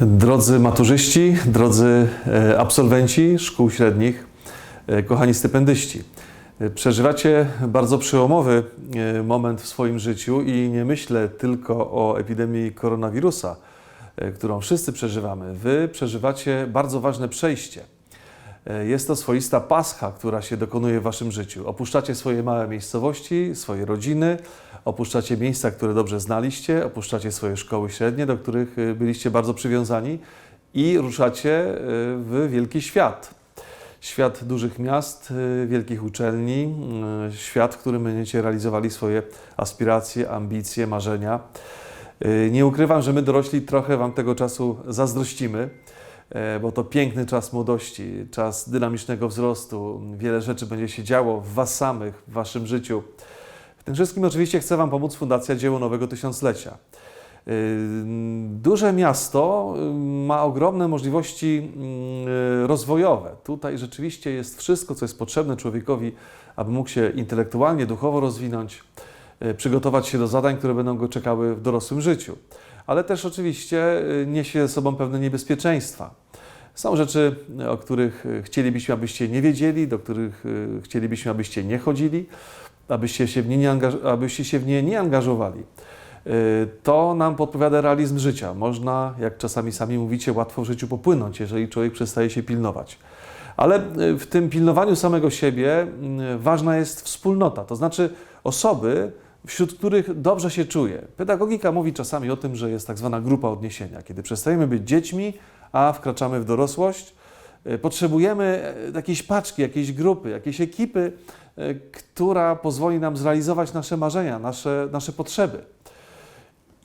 Drodzy maturzyści, drodzy e, absolwenci szkół średnich, e, kochani stypendyści, e, przeżywacie bardzo przełomowy moment w swoim życiu i nie myślę tylko o epidemii koronawirusa, którą wszyscy przeżywamy. Wy przeżywacie bardzo ważne przejście. E, Jest to swoista pascha, która się dokonuje w waszym życiu. Opuszczacie swoje małe miejscowości, swoje rodziny, opuszczacie miejsca, które dobrze znaliście, opuszczacie swoje szkoły średnie, do których e, byliście bardzo przywiązani i ruszacie e, w wielki świat. Świat dużych miast, wielkich uczelni, świat, w którym będziecie realizowali swoje aspiracje, ambicje, marzenia. Nie ukrywam, że my dorośli trochę Wam tego czasu zazdrościmy, bo to piękny czas młodości, czas dynamicznego wzrostu. Wiele rzeczy będzie się działo w Was samych, w Waszym życiu. W tym wszystkim oczywiście chce Wam pomóc Fundacja Dzieło Nowego Tysiąclecia. Yy, Duże miasto yy, ma ogromne możliwości yy, rozwojowe. Tutaj rzeczywiście jest wszystko, co jest potrzebne człowiekowi, aby mógł się intelektualnie, duchowo rozwinąć, przygotować się do zadań, które będą go czekały w dorosłym życiu. Ale też oczywiście yy, niesie ze sobą pewne niebezpieczeństwa. Są rzeczy, o których yy, chcielibyśmy, abyście nie wiedzieli, do których chcielibyśmy, abyście nie chodzili, abyście się w nie nie, abyście się w nie nie angażowali. Y, To nam podpowiada realizm życia. Można, jak czasami sami mówicie, łatwo w życiu popłynąć, jeżeli człowiek przestaje się pilnować. Ale y, w tym pilnowaniu samego siebie y, ważna jest wspólnota, to znaczy osoby, wśród których dobrze się czuje. Pedagogika mówi czasami o tym, że jest tak zwana grupa odniesienia, kiedy przestajemy być dziećmi, a wkraczamy w dorosłość. Y, Potrzebujemy y, jakiejś paczki, jakiejś grupy, jakiejś ekipy, y, która pozwoli nam zrealizować nasze marzenia, nasze, nasze potrzeby.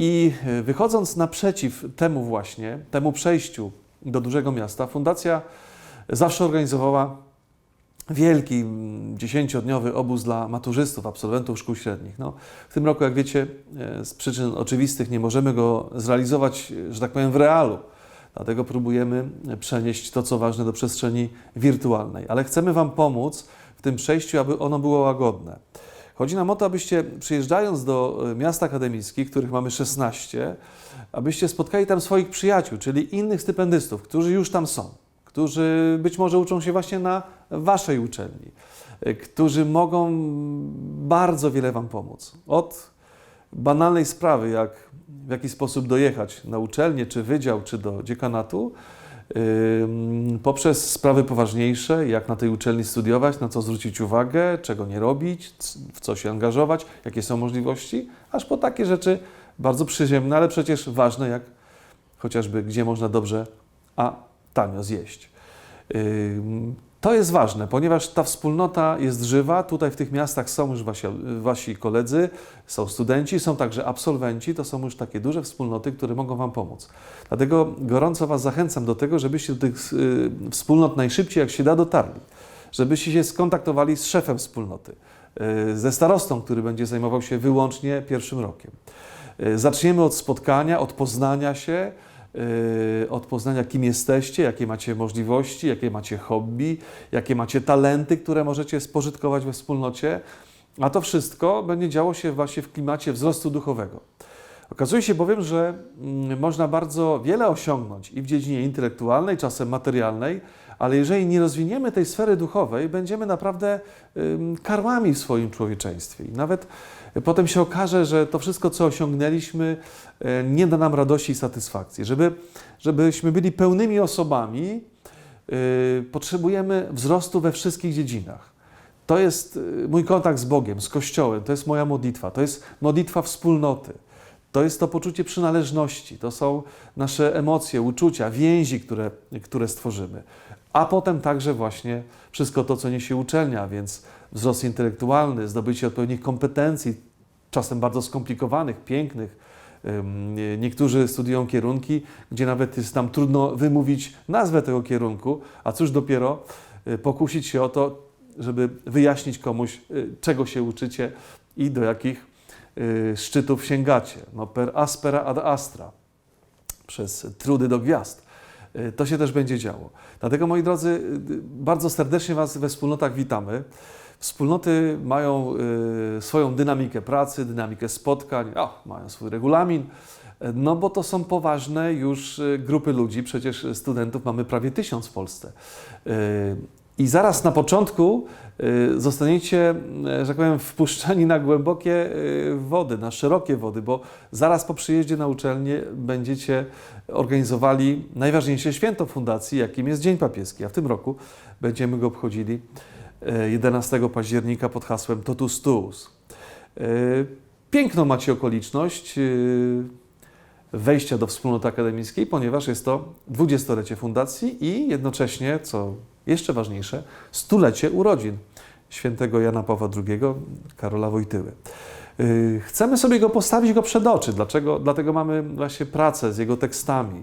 I wychodząc naprzeciw temu właśnie, temu przejściu do dużego miasta, fundacja zawsze organizowała wielki, mm, dziesięciodniowy obóz dla maturzystów, absolwentów szkół średnich. No, w tym roku, jak wiecie, e, z przyczyn oczywistych nie możemy go zrealizować, e, że tak powiem, w realu. Dlatego próbujemy przenieść to, co ważne, do przestrzeni wirtualnej. Ale chcemy Wam pomóc w tym przejściu, aby ono było łagodne. Chodzi nam o to, abyście przyjeżdżając do e, miast akademickich, których mamy 16, abyście spotkali tam swoich przyjaciół, czyli innych stypendystów, którzy już tam są, którzy być może uczą się właśnie na Waszej uczelni, e, którzy mogą bardzo wiele Wam pomóc. Od banalnej sprawy, jak w jaki sposób dojechać na uczelnię, czy wydział, czy do dziekanatu, poprzez sprawy poważniejsze, jak na tej uczelni studiować, na co zwrócić uwagę, czego nie robić, w co się angażować, jakie są możliwości, aż po takie rzeczy bardzo przyziemne, ale przecież ważne, jak chociażby gdzie można dobrze, a tanio zjeść. To jest ważne, ponieważ ta wspólnota jest żywa. Tutaj w tych miastach są już wasi, wasi koledzy, są studenci, są także absolwenci. To są już takie duże wspólnoty, które mogą Wam pomóc. Dlatego gorąco Was zachęcam do tego, żebyście do tych y, wspólnot najszybciej jak się da dotarli. Żebyście się skontaktowali z szefem wspólnoty, y, ze starostą, który będzie zajmował się wyłącznie pierwszym rokiem. Y, Zaczniemy od spotkania, od poznania się, od poznania, kim jesteście, jakie macie możliwości, jakie macie hobby, jakie macie talenty, które możecie spożytkować we wspólnocie. A to wszystko będzie działo się właśnie w klimacie wzrostu duchowego. Okazuje się bowiem, że mm, można bardzo wiele osiągnąć i w dziedzinie intelektualnej, czasem materialnej, ale jeżeli nie rozwiniemy tej sfery duchowej, będziemy naprawdę karłami w swoim człowieczeństwie. I nawet potem się okaże, że to wszystko, co osiągnęliśmy, e, nie da nam radości i satysfakcji. Żeby, żebyśmy byli pełnymi osobami, y, potrzebujemy wzrostu we wszystkich dziedzinach. To jest y, mój kontakt z Bogiem, z Kościołem, to jest moja modlitwa, to jest modlitwa wspólnoty. To jest to poczucie przynależności, to są nasze emocje, uczucia, więzi, które, które stworzymy. A potem także właśnie wszystko to, co niesie uczelnia, więc wzrost intelektualny, zdobycie odpowiednich kompetencji, czasem bardzo skomplikowanych, pięknych. Niektórzy studiują kierunki, gdzie nawet jest nam trudno wymówić nazwę tego kierunku, a cóż dopiero y, pokusić się o to, żeby wyjaśnić komuś, y, czego się uczycie i do jakich y, szczytów sięgacie. No, per aspera ad astra, przez trudy do gwiazd. To się też będzie działo. Dlatego, moi drodzy, bardzo serdecznie Was we wspólnotach witamy. Wspólnoty mają y, swoją dynamikę pracy, dynamikę spotkań, o, mają swój regulamin, No bo to są poważne już y, grupy ludzi, przecież studentów mamy prawie tysiąc w Polsce. Y, I zaraz na początku zostaniecie, że tak powiem, wpuszczeni na głębokie wody, na szerokie wody, bo zaraz po przyjeździe na uczelnię będziecie organizowali najważniejsze święto fundacji, jakim jest Dzień Papieski, a w tym roku będziemy go obchodzili 11 października pod hasłem Totus Tuus. Y, Piękną macie okoliczność y, wejścia do wspólnoty akademickiej, ponieważ jest to dwudziestolecie fundacji i jednocześnie, co jeszcze ważniejsze, stulecie urodzin świętego Jana Pawła II, Karola Wojtyły. Chcemy sobie go postawić go przed oczy. Dlaczego? Dlatego mamy właśnie pracę z jego tekstami.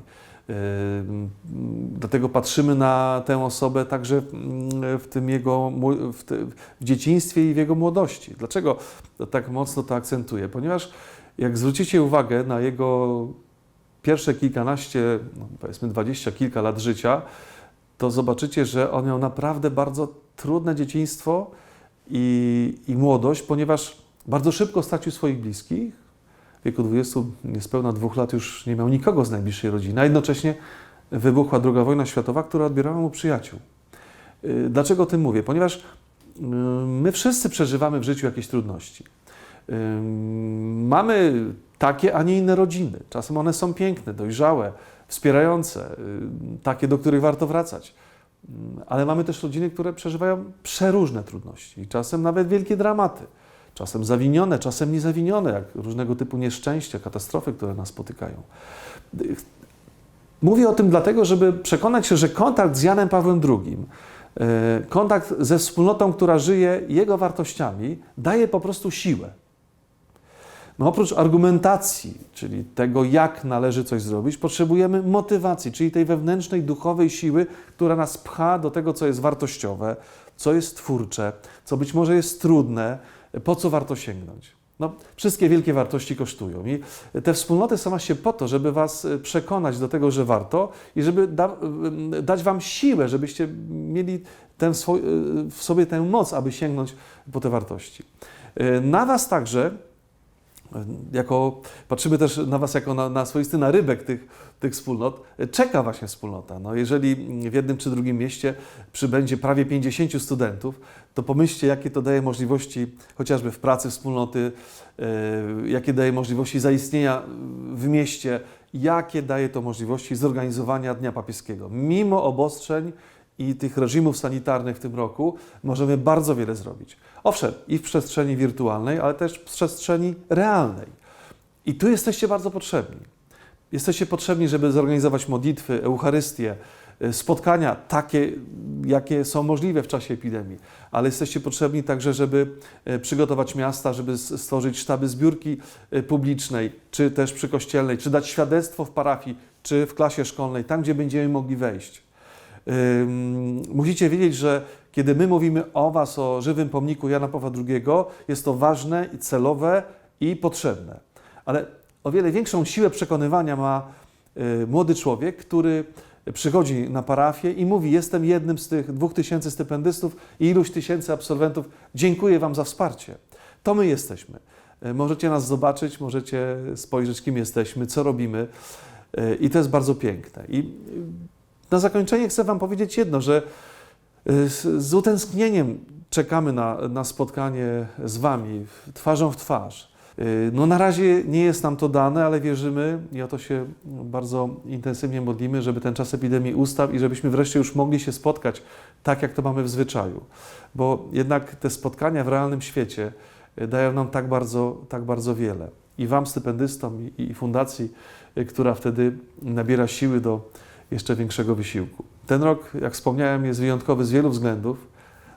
Dlatego patrzymy na tę osobę także mm, w tym jego w, ty, w dzieciństwie i w jego młodości. Dlaczego tak mocno to akcentuję? Ponieważ jak zwrócicie uwagę na jego pierwsze kilkanaście, no powiedzmy dwadzieścia kilka lat życia, to zobaczycie, że on miał naprawdę bardzo trudne dzieciństwo i, i młodość, ponieważ bardzo szybko stracił swoich bliskich. Wieku 20, niespełna dwóch lat już nie miał nikogo z najbliższej rodziny, a jednocześnie wybuchła II wojna światowa, która odbierała mu przyjaciół. Y, Dlaczego o tym mówię? Ponieważ y, my wszyscy przeżywamy w życiu jakieś trudności. Ym, Mamy takie, a nie inne rodziny. Czasem one są piękne, dojrzałe, wspierające, takie, do których warto wracać. Ale mamy też rodziny, które przeżywają przeróżne trudności, i czasem nawet wielkie dramaty. Czasem zawinione, czasem niezawinione, jak różnego typu nieszczęścia, katastrofy, które nas spotykają. Mówię o tym dlatego, żeby przekonać się, że kontakt z Janem Pawłem II, e, kontakt ze wspólnotą, która żyje jego wartościami, daje po prostu siłę. No oprócz argumentacji, czyli tego, jak należy coś zrobić, potrzebujemy motywacji, czyli tej wewnętrznej, duchowej siły, która nas pcha do tego, co jest wartościowe, co jest twórcze, co być może jest trudne, po co warto sięgnąć. No, wszystkie wielkie wartości kosztują i te wspólnoty są właśnie po to, żeby Was y, przekonać do tego, że warto i żeby da, y, dać Wam siłę, żebyście mieli tę swo- y, w sobie tę moc, aby sięgnąć po te wartości. Y, Na Was także jako, patrzymy też na Was jako na, na swoisty narybek tych, tych wspólnot, czeka właśnie wspólnota. No, jeżeli w jednym czy drugim mieście przybędzie prawie 50 studentów, to pomyślcie, jakie to daje możliwości chociażby w pracy wspólnoty, e, jakie daje możliwości zaistnienia w mieście, jakie daje to możliwości zorganizowania Dnia Papieskiego. Mimo obostrzeń i tych reżimów sanitarnych w tym roku możemy bardzo wiele zrobić. Owszem, i w przestrzeni wirtualnej, ale też w przestrzeni realnej. I tu jesteście bardzo potrzebni. Jesteście potrzebni, żeby zorganizować modlitwy, Eucharystię, y, spotkania takie, jakie są możliwe w czasie epidemii, ale jesteście potrzebni także, żeby y, przygotować miasta, żeby stworzyć sztaby zbiórki y, publicznej, czy też przykościelnej, czy dać świadectwo w parafii, czy w klasie szkolnej, tam gdzie będziemy mogli wejść. Musicie wiedzieć, że kiedy my mówimy o Was, o żywym pomniku Jana Pawła II, jest to ważne i celowe i potrzebne. Ale o wiele większą siłę przekonywania ma y, młody człowiek, który przychodzi na parafię i mówi: Jestem jednym z tych dwóch tysięcy stypendystów i iluś tysięcy absolwentów. Dziękuję Wam za wsparcie. To my jesteśmy. Y, Możecie nas zobaczyć, możecie spojrzeć, kim jesteśmy, co robimy. Y, I to jest bardzo piękne. I na zakończenie chcę Wam powiedzieć jedno, że y, z, utęsknieniem czekamy na, na spotkanie z Wami twarzą w twarz. Y, No na razie nie jest nam to dane, ale wierzymy i o to się bardzo intensywnie modlimy, żeby ten czas epidemii ustał i żebyśmy wreszcie już mogli się spotkać tak, jak to mamy w zwyczaju. Bo jednak te spotkania w realnym świecie y, dają nam tak bardzo, tak bardzo wiele. I Wam, stypendystom i, fundacji, która wtedy nabiera siły do jeszcze większego wysiłku. Ten rok, jak wspomniałem, jest wyjątkowy z wielu względów.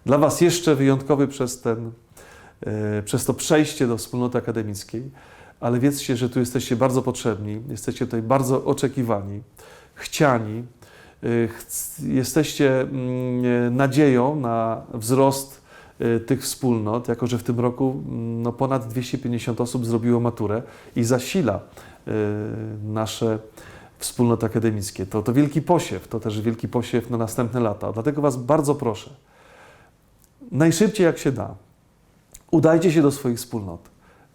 Dla Was jeszcze wyjątkowy przez, ten, e, przez to przejście do wspólnoty akademickiej, ale wiedzcie, że tu jesteście bardzo potrzebni, jesteście tutaj bardzo oczekiwani, chciani, e, jesteście mm, e, nadzieją na wzrost tych wspólnot, jako że w tym roku mm, no, ponad 250 osób zrobiło maturę i zasila nasze wspólnoty akademickie. To, to wielki posiew, to też wielki posiew na następne lata. Dlatego Was bardzo proszę, najszybciej jak się da, udajcie się do swoich wspólnot.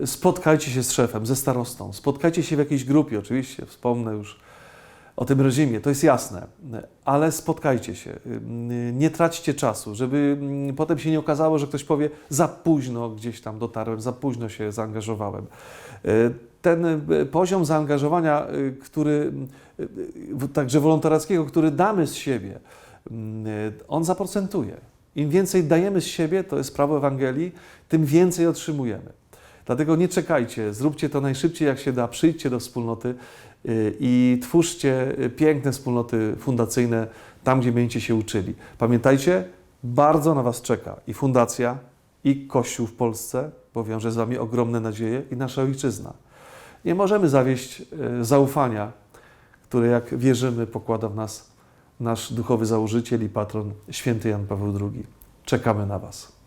spotkajcie się z szefem, ze starostą, spotkajcie się w jakiejś grupie, oczywiście, wspomnę już o tym reżimie, to jest jasne, ale spotkajcie się, nie traćcie czasu, żeby mm, potem się nie okazało, że ktoś powie, za późno gdzieś tam dotarłem, za późno się zaangażowałem. Ten e, poziom zaangażowania, e, który, e, także wolontarackiego, który damy z siebie, mm, on zaprocentuje. Im więcej dajemy z siebie, to jest prawo Ewangelii, tym więcej otrzymujemy. Dlatego nie czekajcie, zróbcie to najszybciej jak się da, przyjdźcie do wspólnoty y, i twórzcie piękne wspólnoty fundacyjne tam, gdzie będziecie się uczyli. Pamiętajcie, bardzo na Was czeka i fundacja, i Kościół w Polsce, bo wiąże z Wami ogromne nadzieje, i nasza ojczyzna. Nie możemy zawieść y, zaufania, które, jak wierzymy, pokłada w nas nasz duchowy założyciel i patron, święty Jan Paweł II. Czekamy na Was.